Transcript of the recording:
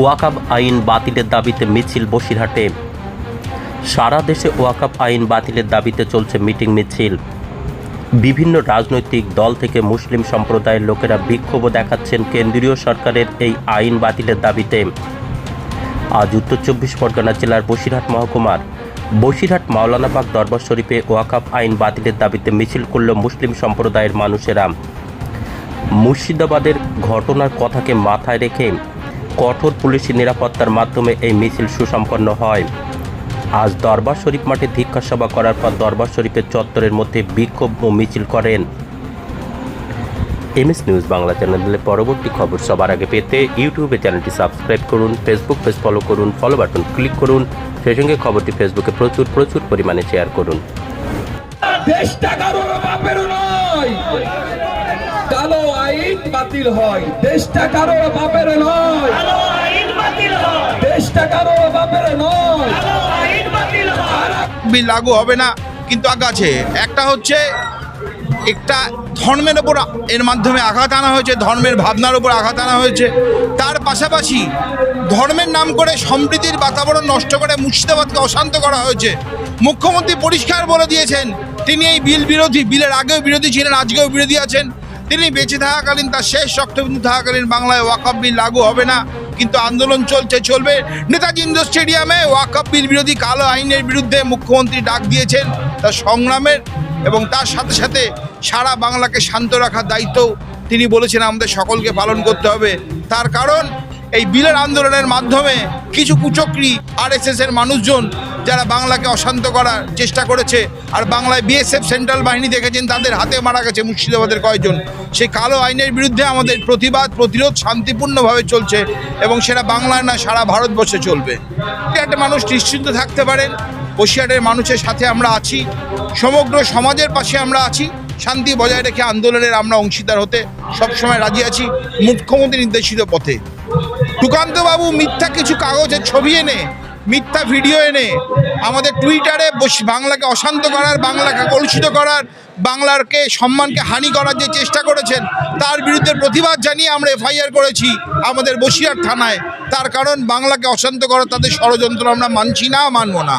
ওয়াকাব আইন বাতিলের দাবিতে মিছিল বসিরহাটে। সারা দেশে ওয়াকাব আইন বাতিলের দাবিতে চলছে মিটিং মিছিল। বিভিন্ন রাজনৈতিক দল থেকে মুসলিম সম্প্রদায়ের লোকেরা বিক্ষোভ দেখাচ্ছেন কেন্দ্রীয় সরকারের এই আইন বাতিলের দাবিতে। আজ উত্তর চব্বিশ পরগনা জেলার বসিরহাট মহকুমার বসিরহাট মাওলানাবাগ দরবার শরীফে ওয়াকাব আইন বাতিলের দাবিতে মিছিল করল মুসলিম সম্প্রদায়ের মানুষেরা। মুর্শিদাবাদের ঘটনার কথাকে মাথায় রেখে কঠোর পুলিশি নিরাপত্তার মাধ্যমে এই মিছিল সুসম্পন্ন হয়। আজ দরবার শরীফ মাঠে ধিক্ষা সভা করার পর দরবার শরীফের চত্বরের মধ্যে বিক্ষোভ ও মিছিল করেন। এমএস নিউজ বাংলা চ্যানেলের পরবর্তী খবর সবার আগে পেতে ইউটিউবে চ্যানেলটি সাবস্ক্রাইব করুন, ফেসবুক পেজ ফলো করুন, ফলো বাটন ক্লিক করুন, সেই সঙ্গে খবরটি ফেসবুকে প্রচুর প্রচুর পরিমাণে শেয়ার করুন। দেশটা বাপের নয়। কালো আইন বাতিল হয়। দেশটা কারোর বাপের নয়। দেশটা কারোর বাপের নয়। বিল লাগু হবে না কিন্তু আগাছে একটা হচ্ছে একটা ধর্মের ওপর এর মাধ্যমে আঘাত আনা হয়েছে ধর্মের ভাবনার উপর আঘাত আনা হয়েছে। তার পাশাপাশি ধর্মের নাম করে সম্প্রীতির বাতাবরণ নষ্ট করে মুর্শিদাবাদকে অশান্ত করা হয়েছে। মুখ্যমন্ত্রী পরিষ্কার বলে দিয়েছেন তিনি এই বিল বিরোধী বিলের আগেও বিরোধী ছিলেন আজকেও বিরোধী আছেন। তিনি বেঁচে থাকাকালীন তার শেষ রক্তবিন্দু থাকাকালীন বাংলায় ওয়াকআপ বিল লাগু হবে না। কিন্তু আন্দোলন চলছে, চলবে। নেতাজি ইন্ডোর স্টেডিয়ামে ওয়াকআপ বিল বিরোধী কালো আইনের বিরুদ্ধে মুখ্যমন্ত্রী ডাক দিয়েছেন। তার সংগ্রামের এবং তার সাথে সাথে সারা বাংলাকে শান্ত রাখার দায়িত্ব তিনি বলেছেন, আমাদের সকলকে পালন করতে হবে। তার কারণ, এই বিলের আন্দোলনের মাধ্যমে কিছু কুচক্রি আরএসএস এর মানুষজন যারা বাংলাকে অশান্ত করার চেষ্টা করেছে আর বাংলায় বিএসএফ সেন্ট্রাল বাহিনী দেখেছেন, তাদের হাতে মারা গেছে মুর্শিদাবাদের কয়েকজন সেই কালো আইনের বিরুদ্ধে আমাদের প্রতিবাদ, প্রতিরোধ শান্তিপূর্ণভাবে চলছে এবং সেটা বাংলায় না, সারা ভারতবর্ষে চলবে। একটা মানুষ নিশ্চিন্ত থাকতে পারেন বসিরহাটের মানুষের সাথে আমরা আছি, সমগ্র সমাজের পাশে আমরা আছি, শান্তি বজায় রেখে আন্দোলনের আমরা অংশীদার হতে সবসময় রাজি আছি, মুখ্যমন্ত্রী নির্দেশিত পথে। সুকান্তবাবু মিথ্যা কিছু কাগজের ছবি এনে মিথ্যা ভিডিও এনে আমাদের টুইটারে বাংলাকে অশান্ত করার, বাংলাকে কলুষিত করার, বাংলারকে সম্মানকে হানি করার যে চেষ্টা করেছেন, তার বিরুদ্ধে প্রতিবাদ জানিয়ে আমরা এফআইআর করেছি আমাদের বসিরহাট থানায়। তার কারণ বাংলাকে অশান্ত করার তাদের ষড়যন্ত্র আমরা মানছি না, মানব না।